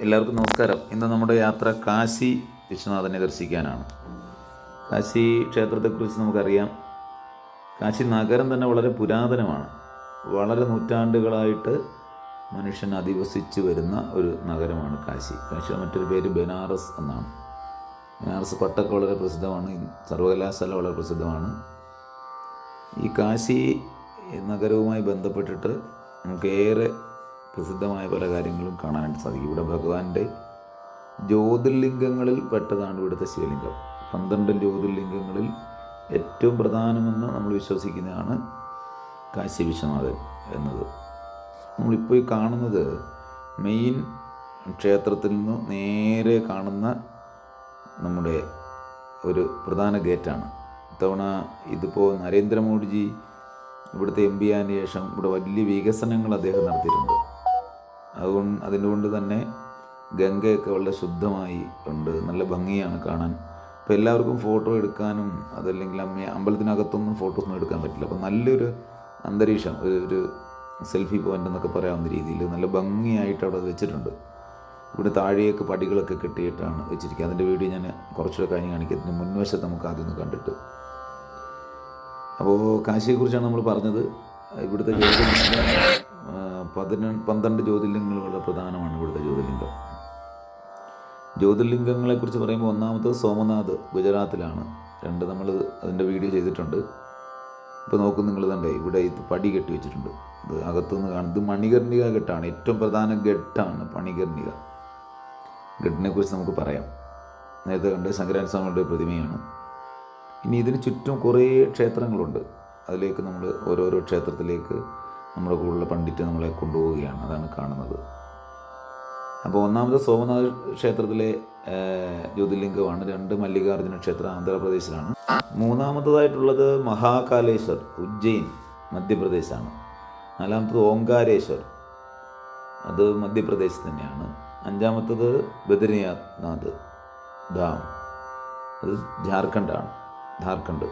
എല്ലാവർക്കും നമസ്കാരം. ഇന്ന് നമ്മുടെ യാത്ര കാശി വിശ്വനാഥനെ ദർശിക്കാനാണ്. കാശി ക്ഷേത്രത്തെക്കുറിച്ച് നമുക്കറിയാം. കാശി നഗരം തന്നെ വളരെ പുരാതനമാണ്. വളരെ നൂറ്റാണ്ടുകളായിട്ട് മനുഷ്യൻ അധിവസിച്ച് വരുന്ന ഒരു നഗരമാണ് കാശി. കാശിയുടെ മറ്റൊരു പേര് ബനാറസ് എന്നാണ്. ബനാറസ് പട്ടൊക്കെ വളരെ പ്രസിദ്ധമാണ്. സർവകലാശാല വളരെ പ്രസിദ്ധമാണ്. ഈ കാശി നഗരവുമായി ബന്ധപ്പെട്ടിട്ട് നമുക്ക് ഏറെ പ്രസിദ്ധമായ പല കാര്യങ്ങളും കാണാനായിട്ട് സാധിക്കും. ഇവിടെ ഭഗവാന്റെ ജ്യോതിർലിംഗങ്ങളിൽ പെട്ടതാണ് ഇവിടുത്തെ ശിവലിംഗം. പന്ത്രണ്ട് ജ്യോതിർലിംഗങ്ങളിൽ ഏറ്റവും പ്രധാനമെന്ന് നമ്മൾ വിശ്വസിക്കുന്നതാണ് കാശി വിശ്വനാഥൻ എന്നത്. നമ്മളിപ്പോൾ ഈ കാണുന്നത് മെയിൻ ക്ഷേത്രത്തിൽ നിന്ന് നേരെ കാണുന്ന നമ്മുടെ ഒരു പ്രധാന ഗേറ്റാണ്. ഇത്തവണ ഇതിപ്പോൾ നരേന്ദ്രമോദിജി ഇവിടുത്തെ എം പി ആയതിനു ശേഷം ഇവിടെ വലിയ വികസനങ്ങൾ അദ്ദേഹം നടത്തിയിട്ടുണ്ട്. അതുകൊണ്ട് അതിനുകൊണ്ട് തന്നെ ഗംഗയൊക്കെ വളരെ ശുദ്ധമായി ഉണ്ട്. നല്ല ഭംഗിയാണ് കാണാൻ. അപ്പോൾ എല്ലാവർക്കും ഫോട്ടോ എടുക്കാനും അതല്ലെങ്കിൽ അമ്മ അമ്പലത്തിനകത്തൊന്നും ഫോട്ടോസൊന്നും എടുക്കാൻ പറ്റില്ല. അപ്പോൾ നല്ലൊരു അന്തരീക്ഷം ഒരു ഒരു സെൽഫി പോയിന്റ് എന്നൊക്കെ പറയാവുന്ന രീതിയിൽ നല്ല ഭംഗിയായിട്ട് അവിടെ വെച്ചിട്ടുണ്ട്. ഇവിടെ താഴെയൊക്കെ പടികളൊക്കെ കെട്ടിയിട്ടാണ് വെച്ചിരിക്കുക അതിന്റെ വീഡിയോ ഞാൻ കുറച്ചുകൂടെ കഴിഞ്ഞ് കാണിക്കുന്നതിന് മുൻവശത്ത് നമുക്ക് ആദ്യം ഒന്ന് കണ്ടിട്ട്. അപ്പോൾ കാശിയെക്കുറിച്ചാണ് നമ്മൾ പറഞ്ഞത്. ഇവിടുത്തെ ജ്യോതിർലിംഗം പതിനെട്ട് പന്ത്രണ്ട് ജ്യോതിർലിംഗങ്ങൾ വളരെ പ്രധാനമാണ് ഇവിടുത്തെ ജ്യോതിർലിംഗം. ജ്യോതിർലിംഗങ്ങളെക്കുറിച്ച് പറയുമ്പോൾ ഒന്നാമത്തത് സോമനാഥ് ഗുജറാത്തിലാണ്. രണ്ട് നമ്മൾ അതിന്റെ വീഡിയോ ചെയ്തിട്ടുണ്ട്. ഇപ്പോൾ നോക്കും നിങ്ങൾ തന്നെ ഇവിടെ ഇത് പടി കെട്ടി വെച്ചിട്ടുണ്ട്. ഇത് അകത്തുനിന്ന് കാണും ഇത് മണികർണിക ഘട്ടാണ്. ഏറ്റവും പ്രധാന ഘട്ടാണ് മണികർണിക. ഘട്ടിനെ കുറിച്ച് നമുക്ക് പറയാം. നേരത്തെ കണ്ട ശങ്കരാചാര്യ സ്വാമിയുടെ പ്രതിമയാണ്. ഇനി ഇതിന് ചുറ്റും കുറേ ക്ഷേത്രങ്ങളുണ്ട്. അതിലേക്ക് നമ്മൾ ഓരോരോ ക്ഷേത്രത്തിലേക്ക് നമ്മുടെ കൂടെയുള്ള പണ്ഡിറ്റ് നമ്മളെ കൊണ്ടുപോവുകയാണ്. അതാണ് കാണുന്നത്. അപ്പോൾ ഒന്നാമത് സോമനാഥ ക്ഷേത്രത്തിലെ ജ്യോതിർലിംഗമാണ്. രണ്ട് മല്ലികാർജുന ക്ഷേത്രം ആന്ധ്രാപ്രദേശിലാണ്. മൂന്നാമത്തതായിട്ടുള്ളത് മഹാകാലേശ്വർ ഉജ്ജയിൻ മധ്യപ്രദേശാണ്. നാലാമത്തത് ഓങ്കാരേശ്വർ അത് മധ്യപ്രദേശ് തന്നെയാണ്. അഞ്ചാമത്തത് ബദ്രിനാഥ് ധാം അത് ജാർഖണ്ഡാണ് ജാർഖണ്ഡ്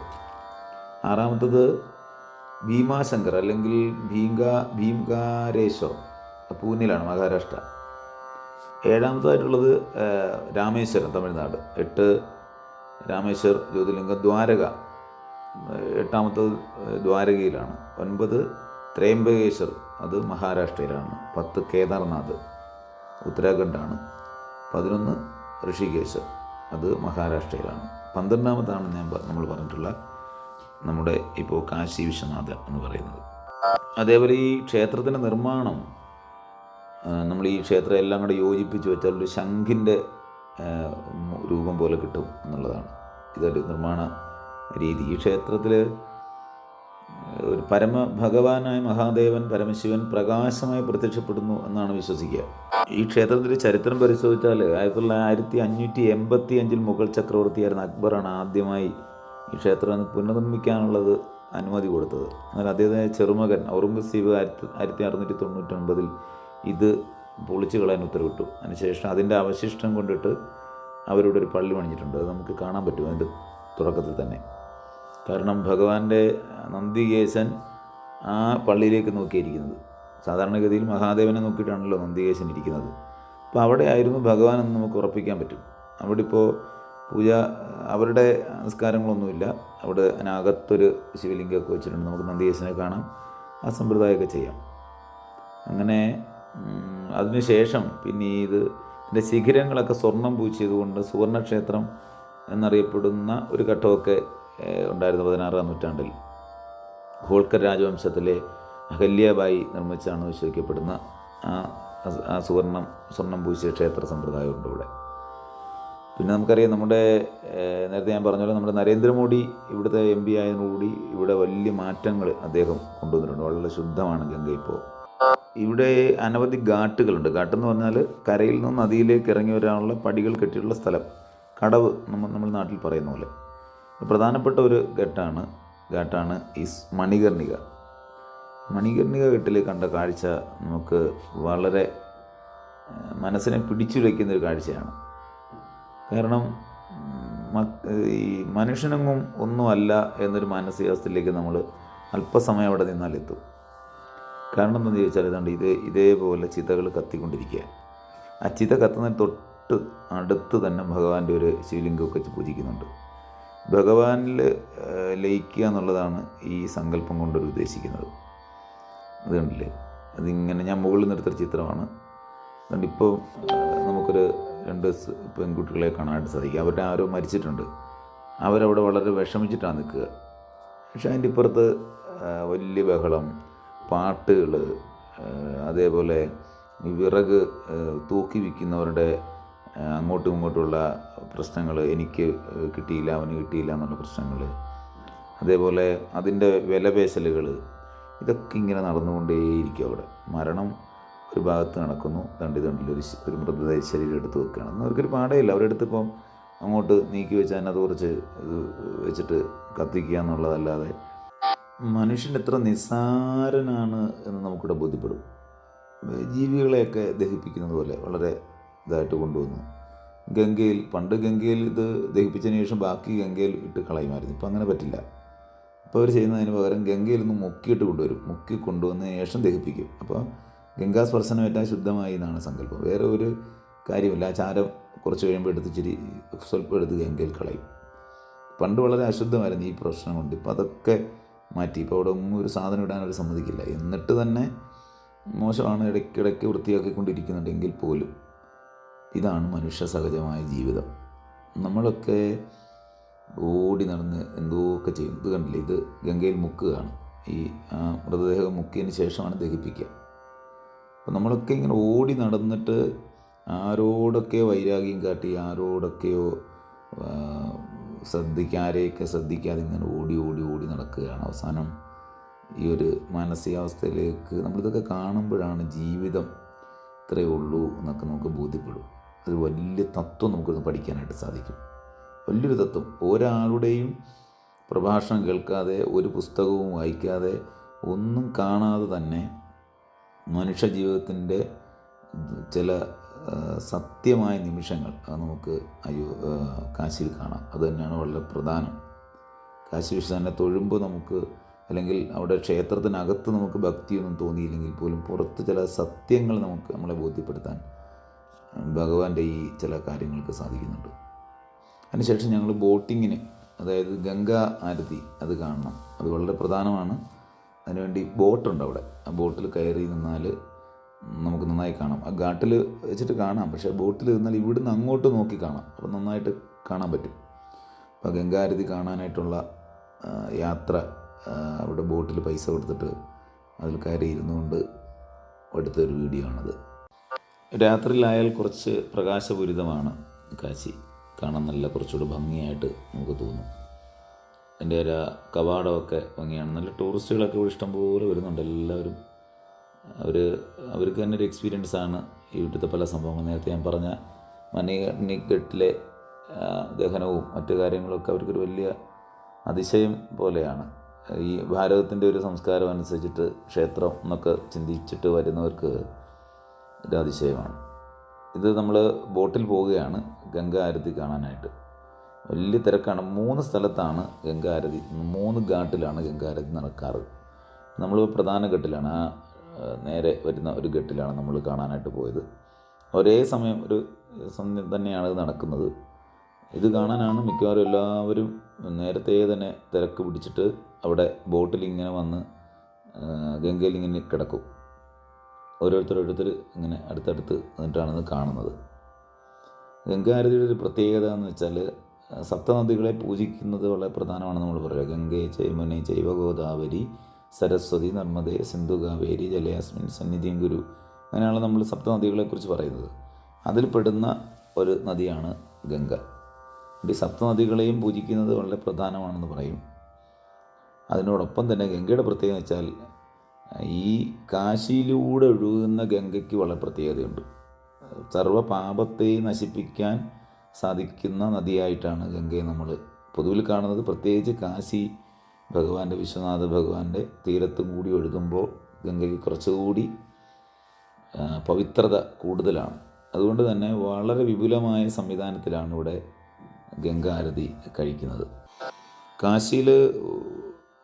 ആറാമത്തത് ഭീമാശങ്കർ അല്ലെങ്കിൽ ഭീങ്ക ഭീംകാരേശ്വർ പൂനെയിലാണ് മഹാരാഷ്ട്ര. ഏഴാമതായിട്ടുള്ളത് രാമേശ്വരം തമിഴ്നാട്. എട്ട് രാമേശ്വർ ജ്യോതിലിംഗം ദ്വാരക. എട്ടാമത്തത് ദ്വാരകയിലാണ്. ഒൻപത് ത്രയംബകേശ്വർ അത് മഹാരാഷ്ട്രയിലാണ്. പത്ത് കേദാർനാഥ് ഉത്തരാഖണ്ഡാണ്. പതിനൊന്ന് ഋഷികേശ്വർ അത് മഹാരാഷ്ട്രയിലാണ്. പന്ത്രണ്ടാമതാണ് ഞാൻ നമ്മൾ പറഞ്ഞിട്ടുള്ള നമ്മുടെ ഇപ്പോൾ കാശി വിശ്വനാഥൻ എന്ന് പറയുന്നത്. അതേപോലെ ഈ ക്ഷേത്രത്തിന്റെ നിർമ്മാണം നമ്മൾ ഈ ക്ഷേത്രം എല്ലാം കൂടെ യോജിപ്പിച്ച് വെച്ചാൽ ഒരു ശംഖിന്റെ രൂപം പോലെ കിട്ടും എന്നുള്ളതാണ്. ഇതൊരു നിർമ്മാണ രീതി. ഈ ക്ഷേത്രത്തിൽ ഒരു പരമ ഭഗവാനായ മഹാദേവൻ പരമശിവൻ പ്രകാശമായി പ്രത്യക്ഷപ്പെടുന്നു എന്നാണ് വിശ്വസിക്കുക. ഈ ക്ഷേത്രത്തിന്റെ ചരിത്രം പരിശോധിച്ചാൽ ആയിരത്തി തൊള്ളായിരത്തി അഞ്ഞൂറ്റി എൺപത്തി അഞ്ചിൽ മുഗൾ ചക്രവർത്തിയായിരുന്ന അക്ബറാണ് ആദ്യമായി ഈ ക്ഷേത്രം പുനർനിർമ്മിക്കാനുള്ളത് അനുമതി കൊടുത്തത്. എന്നാൽ അദ്ദേഹത്തിന്റെ ചെറുമകൻ ഔറംഗസീബ് ആയിരത്തി ആയിരത്തി അറുന്നൂറ്റി തൊണ്ണൂറ്റൊൻപതിൽ ഇത് പൊളിച്ചു കളയാൻ ഉത്തരവിട്ടു. അതിനുശേഷം അതിന്റെ അവശിഷ്ടം കൊണ്ടിട്ട് അവരുടെ ഒരു പള്ളി പണിഞ്ഞിട്ടുണ്ട്. അത് നമുക്ക് കാണാൻ പറ്റും അതിന്റെ തുടക്കത്തിൽ തന്നെ. കാരണം ഭഗവാന്റെ നന്ദികേശൻ ആ പള്ളിയിലേക്ക് നോക്കിയിരിക്കുന്നത്. സാധാരണഗതിയിൽ മഹാദേവനെ നോക്കിയിട്ടാണല്ലോ നന്ദികേശൻ ഇരിക്കുന്നത്. അപ്പോൾ അവിടെ ആയിരുന്നു ഭഗവാൻ എന്ന് നമുക്ക് ഉറപ്പിക്കാൻ പറ്റും. അവിടെ ഇപ്പോൾ പൂജ അവരുടെ സംസ്കാരങ്ങളൊന്നുമില്ല. അവിടെ അതിനകത്തൊരു ശിവലിംഗമൊക്കെ വെച്ചിട്ടുണ്ട്. നമുക്ക് നന്ദിയേശനെ കാണാം. ആ സമ്പ്രദായമൊക്കെ ചെയ്യാം. അങ്ങനെ അതിനുശേഷം പിന്നെ ഇത് ഇതിന്റെ ശിഖിരങ്ങളൊക്കെ സ്വർണം പൂച്ചിയതുകൊണ്ട് സുവർണക്ഷേത്രം എന്നറിയപ്പെടുന്ന ഒരു ഘട്ടമൊക്കെ ഉണ്ടായിരുന്നു പതിനാറാം നൂറ്റാണ്ടിൽ. ഹോൾക്കർ രാജവംശത്തിലെ അഹല്യബായി നിർമ്മിച്ചാണ് വിശ്വസിക്കപ്പെടുന്ന ആ ആ സുവർണം സ്വർണം പൂശിയ ക്ഷേത്ര സമ്പ്രദായമുണ്ട് ഇവിടെ. പിന്നെ നമുക്കറിയാം നമ്മുടെ നേരത്തെ ഞാൻ പറഞ്ഞ പോലെ നമ്മുടെ നരേന്ദ്രമോദി ഇവിടുത്തെ എം പി ആയതോടുകൂടി ഇവിടെ വലിയ മാറ്റങ്ങൾ അദ്ദേഹം കൊണ്ടുവന്നിട്ടുണ്ട്. വളരെ ശുദ്ധമാണ് ഗംഗ ഇപ്പോൾ ഇവിടെ അനവധി ഘാട്ടുകളുണ്ട്. ഘാട്ടെന്ന് പറഞ്ഞാൽ കരയിൽ നിന്ന് നദിയിലേക്ക് ഇറങ്ങി വരാനുള്ള പടികൾ കെട്ടിയിട്ടുള്ള സ്ഥലം. കടവ് നമ്മൾ നമ്മൾ നാട്ടിൽ പറയുന്ന പോലെ. പ്രധാനപ്പെട്ട ഒരു ഘട്ടാണ് ഘാട്ടാണ് ഈ മണികർണിക. മണികർണിക ഘട്ടിൽ കണ്ട കാഴ്ച നമുക്ക് വളരെ മനസ്സിനെ പിടിച്ചുലയ്ക്കുന്ന ഒരു കാഴ്ചയാണ്. കാരണം ഈ മനുഷ്യനെങ്ങും ഒന്നുമല്ല എന്നൊരു മാനസികാവസ്ഥയിലേക്ക് നമ്മൾ അല്പസമയം അവിടെ നിന്നാൽ എത്തും. കാരണം എന്താണെന്ന് ചോദിച്ചാൽ ഇതാണ്ട് ഇത് ഇതേപോലെ ചിതകൾ കത്തിക്കൊണ്ടിരിക്കുക. ആ ചിത കത്തുന്നതിന് തൊട്ട് അടുത്ത് തന്നെ ഭഗവാന്റെ ഒരു ശിവലിംഗമൊക്കെ പൂജിക്കുന്നുണ്ട്. ഭഗവാനിൽ ലയിക്കുക എന്നുള്ളതാണ് ഈ സങ്കല്പം കൊണ്ടൊരു ഉദ്ദേശിക്കുന്നത്. അത് കണ്ടില്ലേ? അതിങ്ങനെ ഞാൻ മുകളിൽ നിന്ന് എടുത്തൊരു ചിത്രമാണ്. അതുകൊണ്ട് ഇപ്പോൾ നമുക്കൊരു രണ്ട് പെൺകുട്ടികളെ കാണാനായിട്ട് സാധിക്കും. അവരുടെ ആരോ മരിച്ചിട്ടുണ്ട്. അവരവിടെ വളരെ വിഷമിച്ചിട്ടാണ് നിൽക്കുക. പക്ഷേ അതിന്റെ ഇപ്പുറത്ത് വലിയ ബഹളം പാട്ടുകൾ അതേപോലെ വിറക് തൂക്കി വിൽക്കുന്നവരുടെ അങ്ങോട്ടും ഇങ്ങോട്ടുമുള്ള പ്രശ്നങ്ങൾ എനിക്ക് കിട്ടിയില്ല അവന് കിട്ടിയില്ല എന്നുള്ള പ്രശ്നങ്ങൾ അതേപോലെ അതിന്റെ വിലപേശലുകൾ ഇതൊക്കെ ഇങ്ങനെ നടന്നുകൊണ്ടേയിരിക്കും അവിടെ. മരണം ഒരു ഭാഗത്ത് നടക്കുന്നു. തണ്ടി തണ്ടിൽ ഒരു ഒരു മൃതദേഹ ശരീരം എടുത്ത് വെക്കുകയാണ്. അന്ന് അവർക്കൊരു പാടയില്ല. അവരെടുത്തിപ്പം അങ്ങോട്ട് നീക്കി വെച്ച് അതിനകത്ത് കുറച്ച് ഇത് വെച്ചിട്ട് കത്തിക്കുക എന്നുള്ളതല്ലാതെ മനുഷ്യൻ എത്ര നിസ്സാരനാണ് എന്ന് നമുക്കിവിടെ ബോധ്യപ്പെടും. ജീവികളെയൊക്കെ ദഹിപ്പിക്കുന്നത് പോലെ വളരെ ഇതായിട്ട് കൊണ്ടുവന്നു. ഗംഗയിൽ പണ്ട് ഗംഗയിൽ ഇത് ദഹിപ്പിച്ചതിന് ശേഷം ബാക്കി ഗംഗയിൽ ഇട്ട് കളയുമായിരുന്നു. ഇപ്പം അങ്ങനെ പറ്റില്ല. ഇപ്പോൾ അവർ ചെയ്യുന്നതിന് പകരം ഗംഗയിൽ നിന്ന് മുക്കിയിട്ട് കൊണ്ടുവരും. മുക്കി കൊണ്ടുവന്നതിന് ശേഷം ദഹിപ്പിക്കും. അപ്പോൾ ഗംഗാ സ്പർശനം ഏറ്റവും ശുദ്ധമായി എന്നാണ് സങ്കല്പം. വേറെ ഒരു കാര്യമില്ല. ആ ചാരം കുറച്ച് കഴിയുമ്പോൾ എടുത്ത് ഇച്ചിരി സ്വല്പം എടുത്ത് ഗംഗയിൽ കളയും. പണ്ട് വളരെ അശുദ്ധമായിരുന്നു ഈ പ്രശ്നം കൊണ്ട്. ഇപ്പോൾ അതൊക്കെ മാറ്റി. ഇപ്പോൾ അവിടെ ഒന്നും ഒരു സാധനം ഇടാൻ അവർ സമ്മതിക്കില്ല. എന്നിട്ട് തന്നെ മോശമാണ് ഇടയ്ക്കിടയ്ക്ക് വൃത്തിയാക്കിക്കൊണ്ടിരിക്കുന്നുണ്ടെങ്കിൽ പോലും. ഇതാണ് മനുഷ്യ സഹജമായ ജീവിതം. നമ്മളൊക്കെ ഓടി നടന്ന് എന്തോ ഒക്കെ ചെയ്യും. ഇത് കണ്ടില്ലേ? ഇത് ഗംഗയിൽ മുക്കുകയാണ്. ഈ മൃതദേഹം മുക്കിയതിന് ശേഷമാണ് ദഹിപ്പിക്കുക. അപ്പം നമ്മളൊക്കെ ഇങ്ങനെ ഓടി നടന്നിട്ട് ആരോടൊക്കെ വൈരാഗ്യം കാട്ടി ആരോടൊക്കെയോ ശ്രദ്ധിക്കുക ആരെയൊക്കെ ശ്രദ്ധിക്കാതെ ഇങ്ങനെ ഓടി ഓടി ഓടി നടക്കുകയാണ്. അവസാനം ഈ ഒരു മാനസികാവസ്ഥയിലേക്ക് നമ്മളിതൊക്കെ കാണുമ്പോഴാണ് ജീവിതം ഇത്രയേ ഉള്ളൂ എന്നൊക്കെ നമുക്ക് ബോധ്യപ്പെടും. ഒരു വലിയ തത്വം നമുക്കൊന്ന് പഠിക്കാനായിട്ട് സാധിക്കും. വലിയൊരു തത്വം. ഒരാളുടെയും പ്രഭാഷണം കേൾക്കാതെ ഒരു പുസ്തകവും വായിക്കാതെ ഒന്നും കാണാതെ തന്നെ മനുഷ്യ ജീവിതത്തിന്റെ ചില സത്യമായ നിമിഷങ്ങൾ അത് നമുക്ക് അയ്യോ കാശിയിൽ കാണാം. അത് തന്നെയാണ് വളരെ പ്രധാനം. കാശി വിശ്വനാഥനെ തൊഴുമ്പോൾ നമുക്ക് അല്ലെങ്കിൽ അവിടെ ക്ഷേത്രത്തിനകത്ത് നമുക്ക് ഭക്തിയൊന്നും തോന്നിയില്ലെങ്കിൽ പോലും പുറത്ത് ചില സത്യങ്ങൾ നമുക്ക് നമ്മളെ ബോധ്യപ്പെടുത്താൻ ഭഗവാന്റെ ഈ ചില കാര്യങ്ങൾക്ക് സാധിക്കുന്നുണ്ട്. അതിനുശേഷം ഞങ്ങൾ ബോട്ടിങ്ങിന് അതായത് ഗംഗാ ആരതി അത് കാണണം. അത് വളരെ പ്രധാനമാണ്. അതിനുവേണ്ടി ബോട്ടുണ്ട് അവിടെ. ആ ബോട്ടിൽ കയറി നിന്നാൽ നമുക്ക് നന്നായി കാണാം. ആ ഘാട്ടിൽ വെച്ചിട്ട് കാണാം. പക്ഷേ ബോട്ടിൽ നിന്നാൽ ഇവിടുന്ന് അങ്ങോട്ട് നോക്കി കാണാം. അപ്പോൾ നന്നായിട്ട് കാണാൻ പറ്റും. അപ്പോൾ ഗംഗാരതി കാണാനായിട്ടുള്ള യാത്ര അവിടെ ബോട്ടിൽ പൈസ കൊടുത്തിട്ട് അതിൽ കയറി ഇരുന്നുകൊണ്ട് എടുത്തൊരു വീഡിയോ ആണത്. രാത്രിയിലായാൽ കുറച്ച് പ്രകാശപൂരിതമാണ് കാശി കാണാൻ നല്ല കുറച്ചുകൂടി ഭംഗിയായിട്ട് നമുക്ക് തോന്നും. അതിന്റെ ഒരു കവാടമൊക്കെ ഭംഗിയാണ്. നല്ല ടൂറിസ്റ്റുകളൊക്കെ ഇവിടെ ഇഷ്ടംപോലെ വരുന്നുണ്ട് എല്ലാവരും. അവർ അവർക്ക് തന്നെ ഒരു എക്സ്പീരിയൻസ് ആണ് ഇവിടുത്തെ പല സംഭവങ്ങൾ. നേരത്തെ ഞാൻ പറഞ്ഞ മണികണ്ണിക്കെട്ടിലെ ദഹനവും മറ്റു കാര്യങ്ങളൊക്കെ അവർക്കൊരു വലിയ അതിശയം പോലെയാണ്. ഈ ഭാരതത്തിന്റെ ഒരു സംസ്കാരം അനുസരിച്ചിട്ട് ക്ഷേത്രം എന്നൊക്കെ ചിന്തിച്ചിട്ട് വരുന്നവർക്ക് ഒരു അതിശയമാണ്. ഇത് നമ്മൾ ബോട്ടിൽ പോവുകയാണ് ഗംഗ ആരതി കാണാനായിട്ട്. വലിയ തിരക്കാണ്. മൂന്ന് സ്ഥലത്താണ് ഗംഗാരതി. മൂന്ന് ഘാട്ടിലാണ് ഗംഗാരതി നടക്കാറ്. നമ്മൾ പ്രധാന ഘട്ടിലാണ്. ആ നേരെ വരുന്ന ഒരു ഘട്ടിലാണ് നമ്മൾ കാണാനായിട്ട് പോയത്. ഒരേ സമയം ഒരു സമയം തന്നെയാണ് ഇത് നടക്കുന്നത്. ഇത് കാണാനാണ് മിക്കവാറും എല്ലാവരും നേരത്തെ തന്നെ തിരക്ക് പിടിച്ചിട്ട് അവിടെ ബോട്ടിൽ ഇങ്ങനെ വന്ന് ഗംഗയിൽ ഇങ്ങനെ കിടക്കും. ഓരോരുത്തർ ഓരോരുത്തർ ഇങ്ങനെ അടുത്തടുത്ത് നിന്നിട്ടാണ് ഇത് കാണുന്നത്. ഗംഗാരതിയുടെ ഒരു പ്രത്യേകത എന്ന് വെച്ചാൽ സപ്തനദികളെ പൂജിക്കുന്നത് വളരെ പ്രധാനമാണ് നമ്മൾ പറയുക. ഗംഗെ ചൈമുനെ ജൈവ ഗോദാവരി സരസ്വതി നർമ്മദേ സിന്ധു കാവേരി ജലയാസ്മിൻ സന്നിധിയും ഗുരു. അങ്ങനെയാണ് നമ്മൾ സപ്തനദികളെക്കുറിച്ച് പറയുന്നത്. അതിൽ പെടുന്ന ഒരു നദിയാണ് ഗംഗ. ഈ സപ്തനദികളെയും പൂജിക്കുന്നത് വളരെ പ്രധാനമാണെന്ന് പറയും. അതിനോടൊപ്പം തന്നെ ഗംഗയുടെ പ്രത്യേകത വെച്ചാൽ ഈ കാശിയിലൂടെ ഒഴുകുന്ന ഗംഗയ്ക്ക് വളരെ പ്രത്യേകതയുണ്ട്. സർവ പാപത്തെ നശിപ്പിക്കാൻ സാധിക്കുന്ന നദിയായിട്ടാണ് ഗംഗയെ നമ്മൾ പൊതുവിൽ കാണുന്നത്. പ്രത്യേകിച്ച് കാശി ഭഗവാന്റെ വിശ്വനാഥ ഭഗവാന്റെ തീരത്തും കൂടി ഒഴുകുമ്പോൾ ഗംഗയ്ക്ക് കുറച്ചുകൂടി പവിത്രത കൂടുതലാണ്. അതുകൊണ്ട് തന്നെ വളരെ വിപുലമായ സംവിധാനത്തിലാണ് ഇവിടെ ഗംഗാരതി കഴിക്കുന്നത്. കാശിയിൽ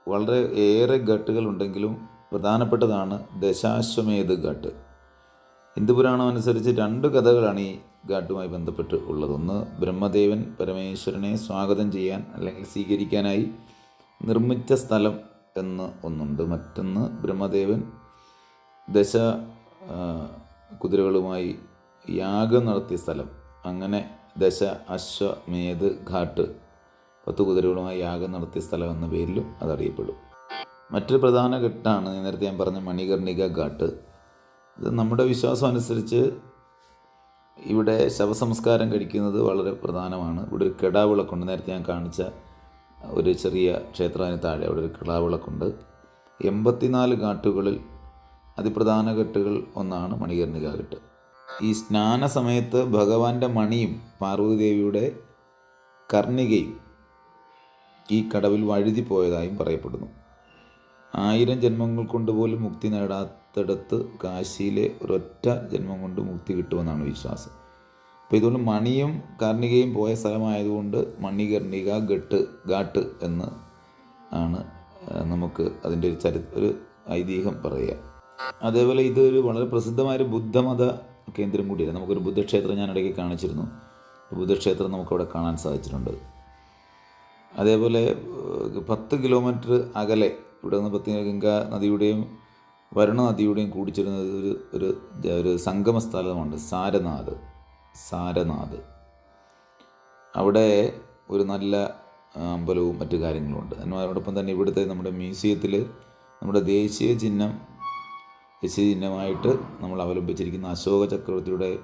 വളരെ ഏറെ ഘട്ടുകളുണ്ടെങ്കിലും പ്രധാനപ്പെട്ടതാണ് ദശാശ്വമേധ ഘട്ട്. ഹിന്ദുപുരാണം അനുസരിച്ച് രണ്ട് കഥകളാണ് ഈ ഘാട്ടുമായി ബന്ധപ്പെട്ട് ഉള്ളത്. ഒന്ന് ബ്രഹ്മദേവൻ പരമേശ്വരനെ സ്വാഗതം ചെയ്യാൻ അല്ലെങ്കിൽ സ്വീകരിക്കാനായി നിർമ്മിച്ച സ്ഥലം എന്ന് ഒന്നുണ്ട്. മറ്റൊന്ന് ബ്രഹ്മദേവൻ ദശ കുതിരകളുമായി യാഗം നടത്തിയ സ്ഥലം. അങ്ങനെ ദശ അശ്വമേധ് ഘാട്ട് പത്ത് കുതിരകളുമായി യാഗം നടത്തിയ സ്ഥലം എന്ന പേരിലും അതറിയപ്പെടും. മറ്റൊരു പ്രധാന ഘട്ടമാണ് നേരത്തെ ഞാൻ പറഞ്ഞ മണികർണിക ഘാട്ട്. നമ്മുടെ വിശ്വാസം അനുസരിച്ച് ഇവിടെ ശവസംസ്കാരം കഴിക്കുന്നത് വളരെ പ്രധാനമാണ്. ഇവിടെ ഒരു കെടാവിളക്കുണ്ട്. നേരത്തെ ഞാൻ കാണിച്ച ഒരു ചെറിയ ക്ഷേത്രത്തിന് താഴെ അവിടെ ഒരു കിടാവിളക്കുണ്ട്. എൺപത്തിനാല് ഘാട്ടുകളിൽ അതിപ്രധാന ഘട്ടുകൾ ഒന്നാണ് മണികർണിക ഘട്ട്. ഈ സ്നാന സമയത്ത് ഭഗവാന്റെ മണിയും പാർവതിദേവിയുടെ കർണികയും ഈ കടവിൽ വഴുതി പോയതായും പറയപ്പെടുന്നു. ആയിരം ജന്മങ്ങൾ കൊണ്ട് പോലും മുക്തി നേടാത്തിടത്ത് കാശിയിലെ ഒരൊറ്റ ജന്മം കൊണ്ട് മുക്തി കിട്ടുമെന്നാണ് വിശ്വാസം. അപ്പോൾ ഇതുകൊണ്ട് മണിയും കർണികയും പോയ സ്ഥലമായതുകൊണ്ട് മണികർണിക ഗട്ട് ഘാട്ട് എന്ന് ആണ് നമുക്ക് അതിന്റെ ഒരു ചരി ഒരു ഐതിഹ്യം പറയുക. അതേപോലെ ഇതൊരു വളരെ പ്രസിദ്ധമായൊരു ബുദ്ധമത കേന്ദ്രം കൂടിയാണ്. നമുക്കൊരു ബുദ്ധക്ഷേത്രം ഞാൻ ഇടയ്ക്ക് കാണിച്ചിരുന്നു. ബുദ്ധക്ഷേത്രം നമുക്കവിടെ കാണാൻ സാധിച്ചിട്ടുണ്ട്. അതേപോലെ പത്ത് കിലോമീറ്റർ അകലെ ഇവിടെ നിന്ന് പത്ത് ഗംഗാ നദിയുടെയും വരുണ നദിയുടെയും കൂടിച്ചേരുന്നത് ഒരു ഒരു ഒരു സംഗമ സ്ഥലമുണ്ട് സാരനാഥ് സാരനാഥ്. അവിടെ ഒരു നല്ല അമ്പലവും മറ്റു കാര്യങ്ങളുമുണ്ട്. അതിനോടൊപ്പം തന്നെ ഇവിടുത്തെ നമ്മുടെ മ്യൂസിയത്തിൽ നമ്മുടെ ദേശീയ ചിഹ്നം ദേശീയ ചിഹ്നമായിട്ട് നമ്മൾ അവലംബിച്ചിരിക്കുന്ന അശോക ചക്രവർത്തിയുടെ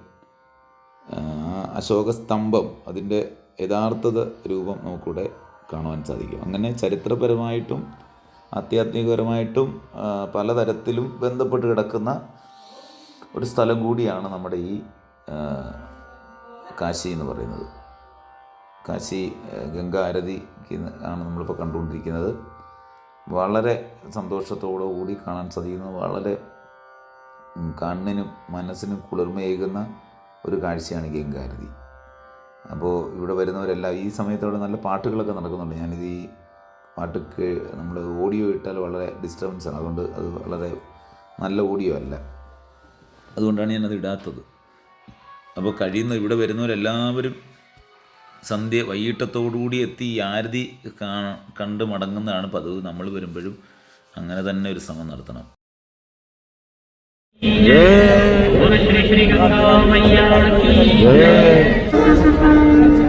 അശോക സ്തംഭം അതിന്റെ യഥാർത്ഥത രൂപം നമുക്കിവിടെ കാണുവാൻ സാധിക്കും. അങ്ങനെ ചരിത്രപരമായിട്ടും ആധ്യാത്മികപരമായിട്ടും പലതരത്തിലും ബന്ധപ്പെട്ട് കിടക്കുന്ന ഒരു സ്ഥലം കൂടിയാണ് നമ്മുടെ ഈ കാശി എന്ന് പറയുന്നത്. കാശി ഗംഗാരതി ആണ് നമ്മളിപ്പോൾ കണ്ടുകൊണ്ടിരിക്കുന്നത്. വളരെ സന്തോഷത്തോടു കൂടി കാണാൻ സാധിക്കുന്നത് വളരെ കണ്ണിനും മനസ്സിനും കുളിർമയേകുന്ന ഒരു കാഴ്ചയാണ് ഗംഗാരതി അപ്പോൾ ഇവിടെ വരുന്നവരെല്ലാം ഈ സമയത്തോടെ നല്ല പാട്ടുകളൊക്കെ നടക്കുന്നുണ്ട്. ഞാനിത് ഈ പാട്ട് നമ്മൾ ഓഡിയോ ഇട്ടാൽ വളരെ ഡിസ്റ്റർബൻസ് ആണ്. അതുകൊണ്ട് അത് വളരെ നല്ല ഓഡിയോ അല്ല. അതുകൊണ്ടാണ് ഞാനത് ഇടാത്തത്. അപ്പോൾ കഴിയുന്ന ഇവിടെ വരുന്നവരെല്ലാവരും സന്ധ്യ വൈകിട്ടത്തോടുകൂടി എത്തി ഈ ആരതി കാ കണ്ട് മടങ്ങുന്നതാണ് പതിവ് നമ്മൾ വരുമ്പോഴും അങ്ങനെ തന്നെ ഒരു ശ്രമം നടത്തണം. बोल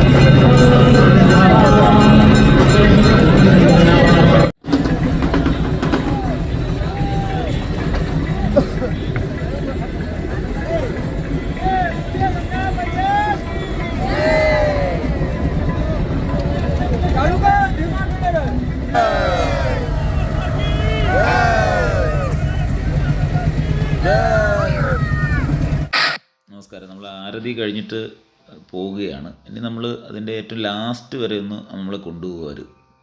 ലാസ്റ്റ് വരെ ഒന്ന് നമ്മളെ കൊണ്ടുപോകാർ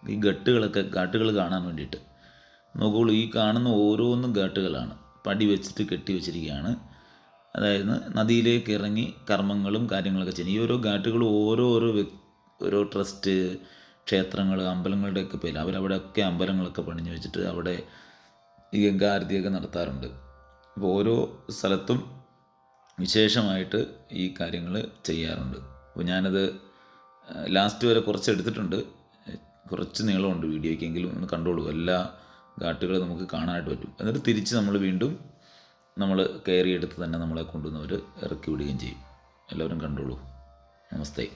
ഈ ഗട്ടുകളൊക്കെ ഗാട്ടുകൾ കാണാൻ വേണ്ടിയിട്ട്. നോക്കുള്ളൂ ഈ കാണുന്ന ഓരോന്നും ഗാട്ടുകളാണ് പടി വെച്ചിട്ട് കെട്ടി വെച്ചിരിക്കുകയാണ്. അതായത് നദിയിലേക്ക് ഇറങ്ങി കർമ്മങ്ങളും കാര്യങ്ങളൊക്കെ ചെയ്യും. ഈ ഓരോ ഘാട്ടുകളും ഓരോ ഓരോ ഓരോ ട്രസ്റ്റ് ക്ഷേത്രങ്ങൾ അമ്പലങ്ങളുടെയൊക്കെ പേര് അവരവിടെയൊക്കെ അമ്പലങ്ങളൊക്കെ പണിഞ്ഞു വെച്ചിട്ട് അവിടെ ഈ ഗംഗാരതിയൊക്കെ നടത്താറുണ്ട്. അപ്പോൾ ഓരോ സ്ഥലത്തും വിശേഷമായിട്ട് ഈ കാര്യങ്ങൾ ചെയ്യാറുണ്ട്. അപ്പോൾ ഞാനത് ലാസ്റ്റ് വരെ കുറച്ച് എടുത്തിട്ടുണ്ട്. കുറച്ച് നീളമുണ്ട് വീഡിയോയ്ക്കെങ്കിലും ഒന്ന് കണ്ടോളൂ. എല്ലാ ഘാട്ടുകളും നമുക്ക് കാണാനായിട്ട് പറ്റും. എന്നിട്ട് തിരിച്ച് നമ്മൾ വീണ്ടും നമ്മൾ കയറിയെടുത്ത് തന്നെ നമ്മളെ കൊണ്ടുവന്നവർ ഇറക്കി വിടുകയും ചെയ്യും. എല്ലാവരും കണ്ടോളൂ. നമസ്തേ.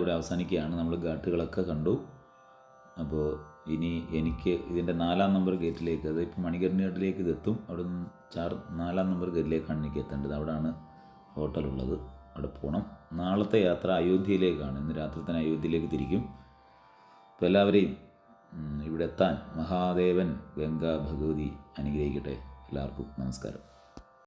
ഇവിടെ അവസാനിക്കുകയാണ്. നമ്മൾ ഘാട്ടുകളൊക്കെ കണ്ടു. അപ്പോൾ ഇനി എനിക്ക് ഇതിന്റെ നാലാം നമ്പർ ഗേറ്റിലേക്ക് അത് ഇപ്പോൾ മണികർണി ഗേറ്റിലേക്ക് ഇത് എത്തും. അവിടെ നിന്ന് ചാർ നാലാം നമ്പർ ഗേറ്റിലേക്കാണ് എനിക്ക് എത്തേണ്ടത്. അവിടെയാണ് ഹോട്ടലുള്ളത് അവിടെ പോകണം നാളത്തെ യാത്ര അയോധ്യയിലേക്കാണ്. ഇന്ന് രാത്രി തന്നെ അയോധ്യയിലേക്ക് തിരിക്കും. അപ്പോൾ എല്ലാവരെയും ഇവിടെ എത്താൻ മഹാദേവൻ ഗംഗാ ഭഗവതി അനുഗ്രഹിക്കട്ടെ. എല്ലാവർക്കും നമസ്കാരം.